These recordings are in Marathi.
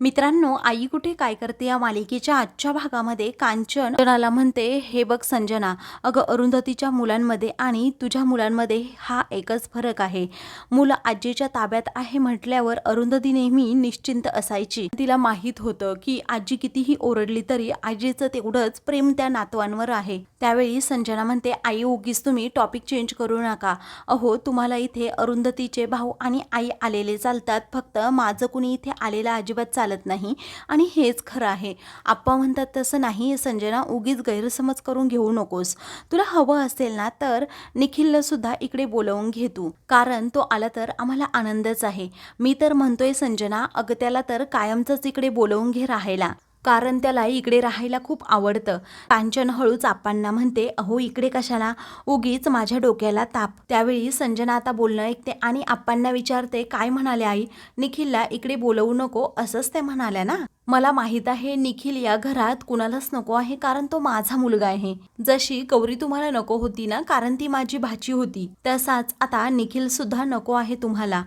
मित्रांनो आई कुठे? काय करते? या मालिकेच्या आजच्या भागामध्ये कांचन संजनाला म्हणते हे बघ संजना अगं अरुंधतीच्या मुलांमध्ये आणि तुझ्या मुलांमध्ये हा एकच फरक आहे. मुलं आजीच्या ताब्यात आहे म्हटल्यावर अरुंधती नेहमी निश्चिंत असायची. तिला माहीत होतं की आजी कितीही ओरडली तरी आजीचं तेवढंच प्रेम त्या नातवांवर आहे. त्यावेळी संजना म्हणते आई उगीच तुम्ही टॉपिक चेंज करू नका. अहो तुम्हाला इथे अरुंधतीचे भाऊ आणि आई आलेले चालतात. फक्त माझं कुणी इथे आलेलं अजिबात चालत नाही. आणि हेच खरं आहे. आप्पा म्हणतात तसं नाही. संजना उगीच गैरसमज करून घेऊ नकोस. तुला हवं असेल ना तर निखिलला सुद्धा इकडे बोलवून घे तू. कारण तो आला तर आम्हाला आनंदच आहे. मी तर म्हणतोय संजना अगत्याला तर कायमचंच इकडे बोलवून घे राहायला. कारण त्याला इकडे राहायला खूप आवडतं. कांचन हळूच आप्पांना म्हणते अहो इकडे कशाला? उगीच माझ्या डोक्याला ताप. त्यावेळी संजना आता बोलणं ऐकते आणि आप्पांना विचारते काय म्हणाले आई? निखिलला इकडे बोलवू नको असंच ते म्हणाल्या ना? मला माहीत आहे निखिल या घरात कुणालाच नको आहे कारण तो माझा मुलगा आहे. जशी गौरी तुम्हाला नको होती ना कारण ती माझी भाची होती तसाच आता निखिल सुद्धा नको आहे तुम्हाला.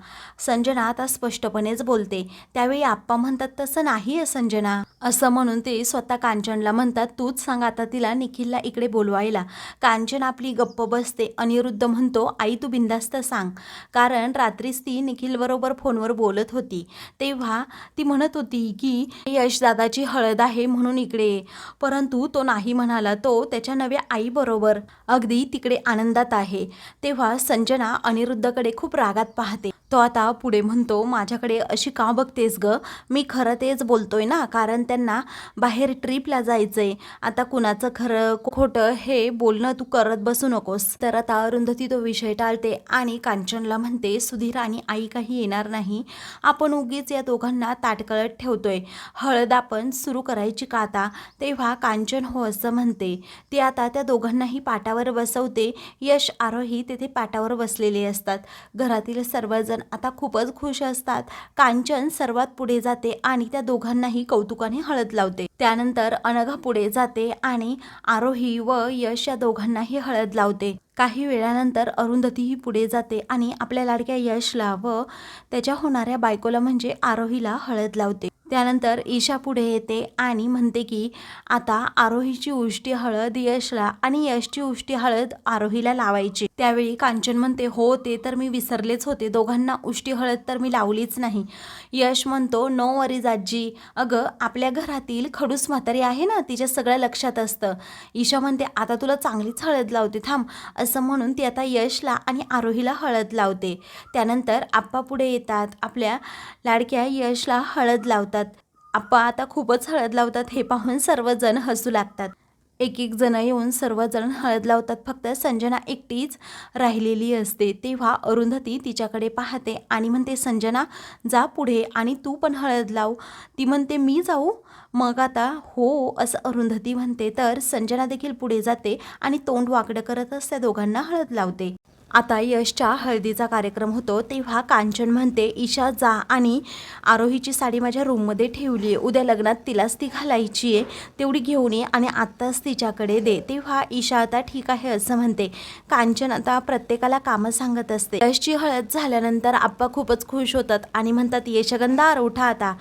संजना आता स्पष्टपणेच बोलते. त्यावेळी आप्पा म्हणतात तसं नाही आहे संजना. असं म्हणून ते स्वतः कांचनला म्हणतात तूच सांग आता तिला निखिलला इकडे बोलवायला. कांचन आपली गप्प बसते. अनिरुद्ध म्हणतो आई तू बिंदास्त सांग. कारण रात्रीच ती निखिलबरोबर फोनवर बोलत होती. तेव्हा ती म्हणत होती की यशदादाची हळद आहे म्हणून इकडे ये. परंतु तो नाही म्हणाला तो त्याच्या नव्या आईबरोबर अगदी तिकडे आनंदात आहे तेव्हा संजना अनिरुद्धकडे खूप रागात पाहते तो आता पुढे म्हणतो माझ्याकडे अशी का बघतेस ग? मी खरं तेच बोलतोय ना कारण त्यांना बाहेर ट्रिपला जायचंय. आता कुणाचं खरं खोटं हे बोलणं तू करत बसू नकोस. तर आता अरुंधती तो विषय टाळते आणि कांचनला म्हणते सुधीर आणि आई काही येणार नाही. आपण उगीच या दोघांना ताटकळत ठेवतोय. हळद आपण सुरू करायची का आता? तेव्हा कांचन हो असं म्हणते. ती आता त्या दोघांनाही पाटावर बसवते. यश आरोही तेथे पाटावर बसलेले असतात. घरातील सर्वजण आता खूपच खुश असतात. कांचन सर्वात पुढे जाते आणि त्या दोघांनाही कौतुकाने हळद लावते. त्यानंतर अनघा पुढे जाते आणि आरोही व यश या दोघांनाही हळद लावते. काही वेळानंतर अरुंधतीही पुढे जाते आणि आपल्या लाडक्या यशला व त्याच्या होणाऱ्या बायकोला म्हणजे आरोहीला हळद लावते. त्यानंतर ईशा पुढे येते आणि म्हणते की आता आरोहीची उष्टी हळद यशला आणि यशची उष्टी हळद आरोहीला लावायची त्यावेळी कांचन म्हणते हो ते तर मी विसरलेच होते. दोघांना उष्टी हळद तर मी लावलीच नाही यश म्हणतो नो वरीज आजी अगं आपल्या घरातील खडूस म्हातारी आहे ना तिच्या सगळ्या लक्षात असतं ईशा म्हणते आता तुला चांगलीच हळद लावते. थांब असं म्हणून ती आता यशला आणि आरोहीला हळद लावते. त्यानंतर आप्पा पुढे येतात. आपल्या लाडक्या यशला हळद लावतात. आप्पा आता खूपच हळद लावतात हे पाहून सर्वजण हसू लागतात. एक एक जण येऊन सर्वजण हळद लावतात. फक्त संजना एकटीच राहिलेली असते. तेव्हा अरुंधती तिच्याकडे पाहते आणि म्हणते संजना जा पुढे आणि तू पण हळद लाव ती म्हणते मी जाऊ? मग आता हो असं अरुंधती म्हणते. तर संजना देखील पुढे जाते आणि तोंड वाकडं करत असते दोघांना हळद लावते. आता यशच्या हळदीचा कार्यक्रम होतो तेव्हा कांचन म्हणते ईशा जा आणि आरोहीची साडी माझ्या रूममध्ये ठेवली आहे उद्या लग्नात तिलाच ती घालायची आहे तेवढी घेऊन ये आणि आत्ताच तिच्याकडे दे. तेव्हा ईशा आता ठीक आहे असं म्हणते. कांचन आता प्रत्येकाला कामं सांगत असते. यशची हळद झाल्यानंतर आप्पा खूपच खुश होतात आणि म्हणतात यशगंधार उठा आता.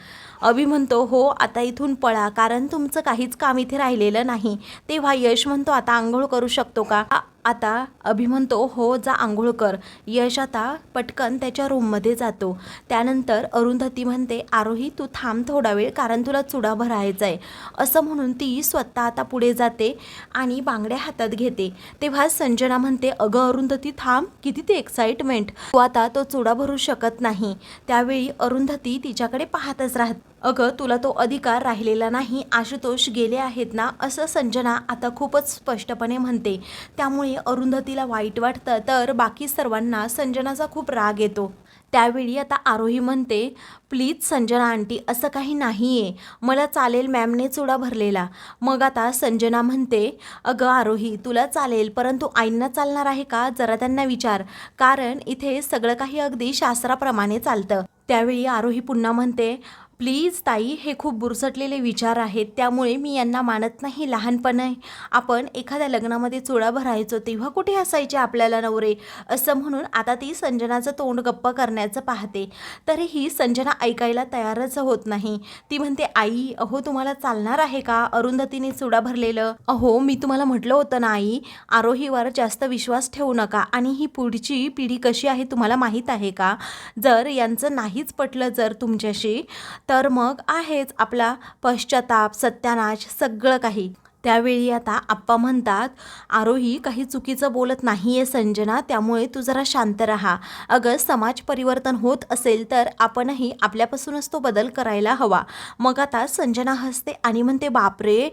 अभि म्हणतो हो आता इथून पळा कारण तुमचं काहीच काम इथे राहिलेलं नाही. तेव्हा यश म्हणतो आता आंघोळ करू शकतो का? आता अभि म्हणतो हो जा आंघोळ कर यश आता पटकन त्याच्या रूममध्ये जातो. त्यानंतर अरुंधती म्हणते आरोही तू थांब थोडा वेळ कारण तुला चुडा भरायचा आहे असं म्हणून ती स्वतः आता पुढे जाते आणि बांगड्या हातात घेते. तेव्हा संजना म्हणते अगं अरुंधती थांब किती ते एक्साइटमेंट तू आता तो चुडा भरू शकत नाही. त्यावेळी अरुंधती तिच्याकडे पाहतच राहत. अगं तुला तो अधिकार राहिलेला नाही आशुतोष गेले आहेत ना? असं संजना आता खूपच स्पष्टपणे म्हणते. त्यामुळे अरुंधतीला वाईट वाटतं तर बाकी सर्वांना संजनाचा खूप राग येतो. त्यावेळी आता आरोही म्हणते प्लीज संजना आंटी असं काही नाही आहे मला चालेल मॅमने चुडा भरलेला. मग आता संजना म्हणते अगं आरोही तुला चालेल परंतु आईंना चालणार आहे का? जरा त्यांना विचार. कारण इथे सगळं काही अगदी शास्त्राप्रमाणे चालतं. त्यावेळी आरोही पुन्हा म्हणते प्लीज ताई हे खूप बुरसटलेले विचार आहेत. त्यामुळे मी यांना मानत नाही. लहानपणी आपण एखाद्या लग्नामध्ये चुडा भरायचो तेव्हा कुठे असायचे आपल्याला नवरे? असं म्हणून आता ती संजनाचं तोंड गप्प करण्याचं पाहते. तरीही संजना ऐकायला तयारच होत नाही. ती म्हणते आई अहो तुम्हाला चालणार आहे का? अरुंधतीने चुडा भरलेलं. अहो मी तुम्हाला म्हटलं होतं ना आई. आरोहीवर जास्त विश्वास ठेवू नका. आणि ही पुढची पिढी कशी आहे तुम्हाला माहीत आहे का? जर यांचं नाहीच पटलं जर तुमच्याशी तर मग आहेच आपला पश्चाताप सत्यानाश सगळं काही. त्यावेळी आता आप्पा म्हणतात आरोही काही चुकीचं बोलत नाही आहे संजना त्यामुळे तू जरा शांत राहा. अगं समाज परिवर्तन होत असेल तर आपणही आपल्यापासूनच तो बदल करायला हवा. मग आता संजना हसते आणि म्हणते बापरे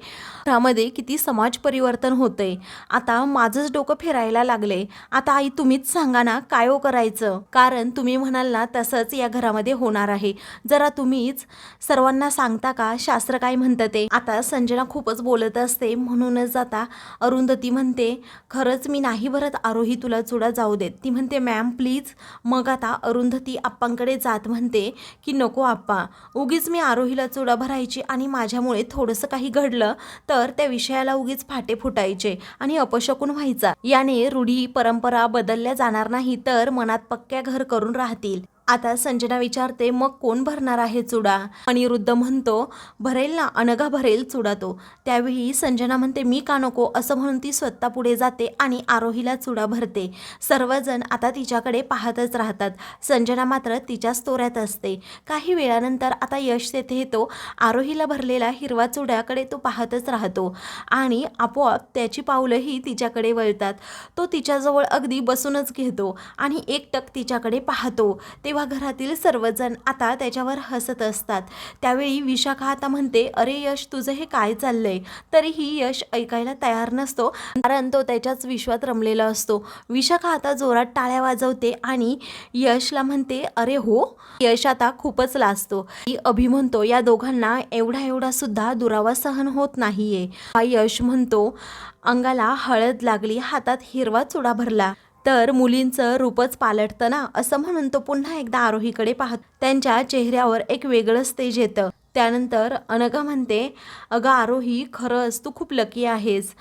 घरामध्ये किती समाज परिवर्तन होतंय. आता माझंच डोकं फिरायला लागले आता आई तुम्हीच सांगा ना काय हो करायचं? कारण तुम्ही म्हणाल ना तसंच या घरामध्ये होणार आहे. जरा तुम्हीच सर्वांना सांगता का? शास्त्र काय म्हणतं ते? आता संजना खूपच बोलत असते. म्हणूनच आता अरुंधती म्हणते खरंच मी नाही भरत आरोही तुला चुडा जाऊ देत. ती म्हणते मॅम प्लीज. मग आता अरुंधती आप्पांकडे जात म्हणते की नको आप्पा उगीच मी आरोहीला चुडा भरायची आणि माझ्यामुळे थोडंसं काही घडलं तर त्या विषयाला उगीच फाटे फुटायचे आणि अपशकून व्हायचा. याने रूढी परंपरा बदलल्या जाणार नाही तर मनात पक्क्या घर करून राहतील. आता संजना विचारते मग कोण भरणार आहे चुडा? अनिरुद्ध म्हणतो भरेल ना अनघा भरेल चुडा तो. त्यावेळी संजना म्हणते मी का नको? असं म्हणून ती स्वतः पुढे जाते आणि आरोहीला चुडा भरते. सर्वजण आता तिच्याकडे पाहतच राहतात. संजना मात्र तिच्याच तोऱ्यात असते. काही वेळानंतर आता यश तेथे येतो. आरोहीला भरलेला हिरवा चुड्याकडे तो पाहतच राहतो आणि आपोआप त्याची पावलंही तिच्याकडे वळतात. तो तिच्याजवळ अगदी बसूनच घेतो आणि एकटक तिच्याकडे पाहतो. ते तेव्हा घरातील सर्वजण आता त्याच्यावर हसत असतात. त्यावेळी विशाखा आता म्हणते अरे यश तुझं हे काय चाललंय? तरीही यश ऐकायला तयार नसतो कारण तो त्याच्याच विश्वात रमलेला असतो. विशाखा आता जोरात टाळ्या वाजवते आणि यशला म्हणते अरे हो यश आता खूपच लाजतो. अभि म्हणतो या दोघांना एवढा एवढा सुद्धा दुरावा सहन होत नाहीये. हा यश म्हणतो अंगाला हळद लागली हातात हिरवा चुडा भरला. तर मुलींचं रूपच पालटतं ना असं म्हणून तो पुन्हा एकदा आरोहीकडे पाहत त्यांच्या चेहऱ्यावर एक वेगळंच तेज येतं. त्यानंतर अनघा म्हणते अगं आरोही खरंच तू खूप लकी आहेस.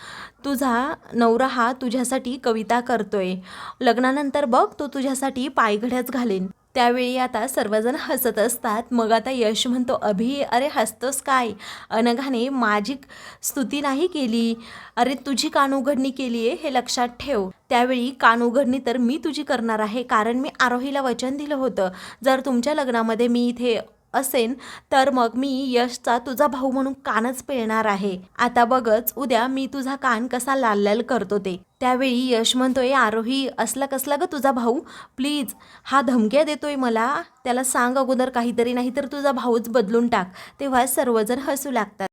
तुझा नवरा हा तुझ्यासाठी कविता करतोय. लग्नानंतर बघ तो तुझ्यासाठी पायघड्याच घालेन. त्यावेळी आता सर्वजण हसत असतात. मग आता यश म्हणतो अभि अरे हसतोस काय अनघाने माझी स्तुती नाही केली. अरे तुझी कान उघडणी केली आहे हे लक्षात ठेव त्यावेळी कान उघडणी तर मी तुझी करणार आहे कारण मी आरोहीला वचन दिलं होतं. जर तुमच्या लग्नामध्ये मी इथे असेन तर मग मी यशचा तुझा भाऊ म्हणून कानच पिळणार आहे. आता बघच उद्या मी तुझा कान कसा लाल लाल करतो ते. त्यावेळी यश म्हणतोय आरोही असला कसला ग तुझा भाऊ? प्लीज हा धमक्या देतोय मला. त्याला सांग अगोदर काहीतरी नाही तर तुझा भाऊच बदलून टाक. तेव्हा सर्वजण हसू लागतात.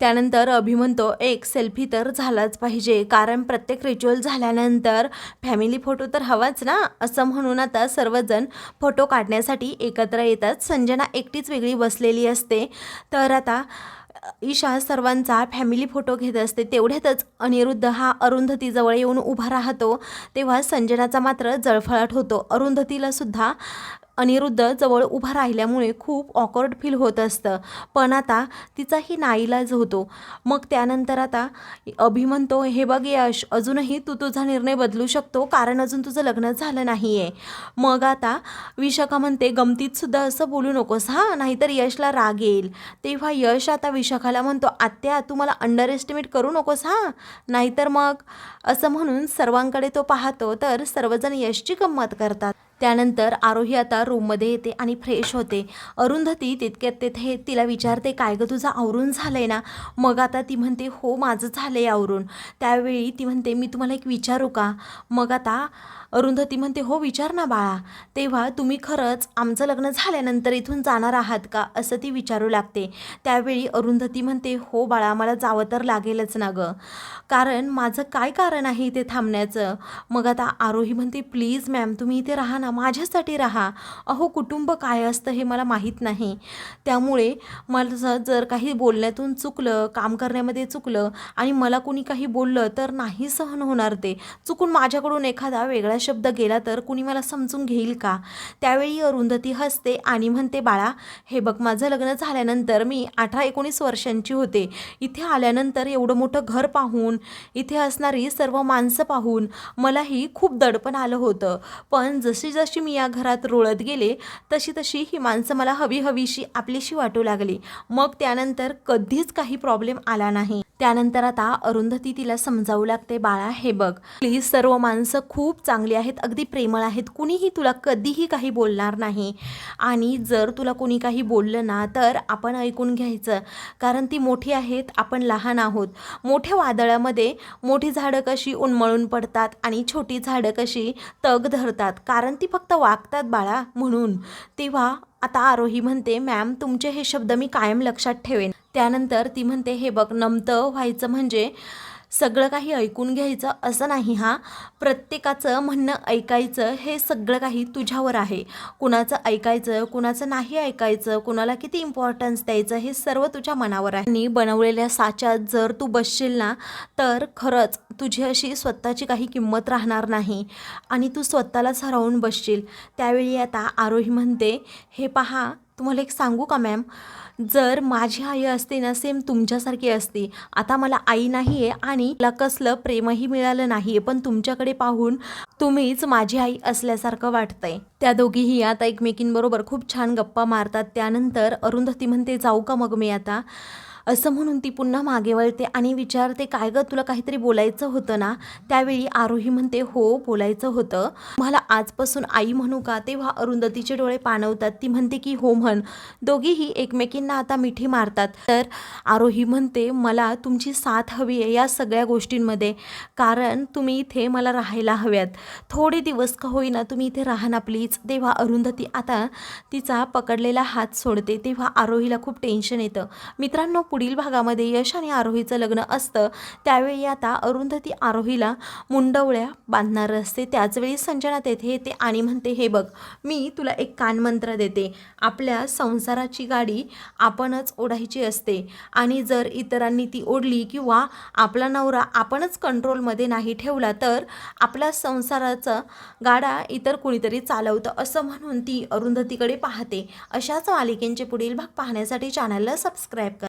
त्यानंतर अभि म्हणतो एक सेल्फी तर झालाच पाहिजे. कारण प्रत्येक रिच्युअल झाल्यानंतर फॅमिली फोटो तर हवाच ना? असं म्हणून आता सर्वजण फोटो काढण्यासाठी एकत्र येतात. संजना एकटीच वेगळी बसलेली असते. तर आता ईशा सर्वांचा फॅमिली फोटो घेत असते. तेवढ्यातच अनिरुद्ध हा अरुंधतीजवळ येऊन उभा राहतो. तेव्हा संजनाचा मात्र जळफळाट होतो. अरुंधतीला सुद्धा अनिरुद्ध जवळ उभा राहिल्यामुळे खूप ऑकवर्ड फील होत असतं. पण आता तिचाही नाईलाज होतो. मग त्यानंतर आता अभि म्हणतो हे बघ यश अजूनही तू तुझा निर्णय बदलू शकतो कारण अजून तुझं लग्न झालं नाही आहे मग आता विशाखा म्हणते गमतीतसुद्धा असं बोलू नकोस हां नाहीतर यशला राग येईल. तेव्हा यश आता विशाखाला म्हणतो आत्या तू मला अंडर एस्टिमेट करू नकोस हां नाहीतर मग? असं म्हणून सर्वांकडे तो पाहतो तर सर्वजण यशची गंमत करतात. त्यानंतर आरोही आता रूममध्ये येते आणि फ्रेश होते. अरुंधती तितक्यात तेथे तिला विचारते काय गं तुझं आवरून झालं आहे ना? मग आता ती म्हणते हो माझं झालं आहे आवरून. त्यावेळी ती म्हणते मी तुम्हाला एक विचारू का? मग आता अरुंधती म्हणते हो विचार ना बाळा. तेव्हा तुम्ही खरंच आमचं लग्न झाल्यानंतर इथून जाणार आहात का? असं ती विचारू लागते. त्यावेळी अरुंधती म्हणते हो बाळा मला जावं तर लागेलच ना गं. कारण माझं काय कारण आहे इथे थांबण्याचं? मग आता आरोही म्हणते प्लीज मॅम तुम्ही इथे राहा ना माझ्यासाठी राहा. अहो कुटुंब काय असतं हे मला माहीत नाही. त्यामुळे मला जर काही बोलण्यातून चुकलं काम करण्यामध्ये चुकलं आणि मला कोणी काही बोललं तर नाही सहन होणार ते. चुकून माझ्याकडून एखादा वेगळा शब्द गेला तर कुणी मला समजून घेईल का? त्यावेळी अरुंधती हसते आणि म्हणते बाळा हे बघ माझं लग्न झाल्यानंतर मी अठरा एकोणीस वर्षांची होते. इथे आल्यानंतर एवढं मोठं घर पाहून इथे असणारी सर्व माणसं पाहून मलाही खूप दडपण आलं होतं. पण जशी जशी मी या घरात रुळत गेले तशी तशी ही माणसं मला हवी हवीशी आपलीशी वाटू लागली. मग त्यानंतर कधीच काही प्रॉब्लेम आला नाही. त्यानंतर आता अरुंधती तिला समजावू लागते बाळा हे बघ. प्लीज सर्व माणसं खूप चांगली आहेत अगदी प्रेमळ आहेत. कुणीही तुला कधीही काही बोलणार नाही. आणि जर तुला कोणी काही बोललं ना तर आपण ऐकून घ्यायचं. कारण ती मोठी आहेत आपण लहान आहोत. मोठ्या वादळामध्ये मोठी झाडं कशी उन्मळून पडतात आणि छोटी झाडं कशी तग धरतात. कारण ती फक्त वागतात बाळा म्हणून. तेव्हा आता आरोही म्हणते मॅम तुमचे हे शब्द मी कायम लक्षात ठेवेन. त्यानंतर ती म्हणते हे बघ नमतं व्हायचं म्हणजे सगळं काही ऐकून घ्यायचं असं नाही हा. प्रत्येकाचं म्हणणं ऐकायचं हे सगळं काही तुझ्यावर आहे. कुणाचं ऐकायचं कुणाचं नाही ऐकायचं कुणाला किती इम्पॉर्टन्स द्यायचं हे सर्व तुझ्या मनावर आहे. आणि बनवलेल्या साच्यात जर तू बसशील ना तर खरंच तुझी अशी स्वतःची काही किंमत राहणार नाही. आणि तू स्वतःलाच हरवून बसशील. त्यावेळी आता आरोही म्हणते हे पहा तुम्हाला एक सांगू का मॅम जर माझी आई असते ना सेम तुमच्यासारखी असते. आता मला आई नाही आहे आणि मला कसलं प्रेमही मिळालं नाही आहे पण तुमच्याकडे पाहून तुम्हीच माझी आई असल्यासारखं वाटतंय. त्या दोघीही आता एकमेकींबरोबर खूप छान गप्पा मारतात. त्यानंतर अरुंधती म्हणते जाऊ का मग मी आता? असं म्हणून ती पुन्हा मागे वळते आणि विचारते काय गं तुला काहीतरी बोलायचं होतं ना? त्यावेळी आरोही म्हणते हो बोलायचं होतं. मला आजपासून आई म्हणू का? तेव्हा अरुंधतीचे डोळे पाणवतात. ती म्हणते की हो म्हण. दोघीही एकमेकींना आता मिठी मारतात. तर आरोही म्हणते मला तुमची साथ हवी आहे या सगळ्या गोष्टींमध्ये. कारण तुम्ही इथे मला राहायला हव्यात. थोडे दिवस का होईना तुम्ही इथे राहा ना प्लीज. तेव्हा अरुंधती आता तिचा पकडलेला हात सोडते. तेव्हा आरोहीला खूप टेन्शन येतं. मित्रांनो पुढील भागामध्ये यश आणि आरोहीचं लग्न असतं त्यावेळी आता अरुंधती आरोहीला मुंडवळ्या बांधणार असते. त्याचवेळी संजना तेथे येते आणि म्हणते हे बघ मी तुला एक कानमंत्र देते. आपल्या संसाराची गाडी आपणच ओढायची असते आणि जर इतरांनी ती ओढली किंवा आपला नवरा आपणच कंट्रोलमध्ये नाही ठेवला तर आपल्या संसाराचा गाडा इतर कुणीतरी चालवतं असं म्हणून ती अरुंधतीकडे पाहते. अशाच मालिकेंचे पुढील भाग पाहण्यासाठी चॅनलला सबस्क्राईब करा.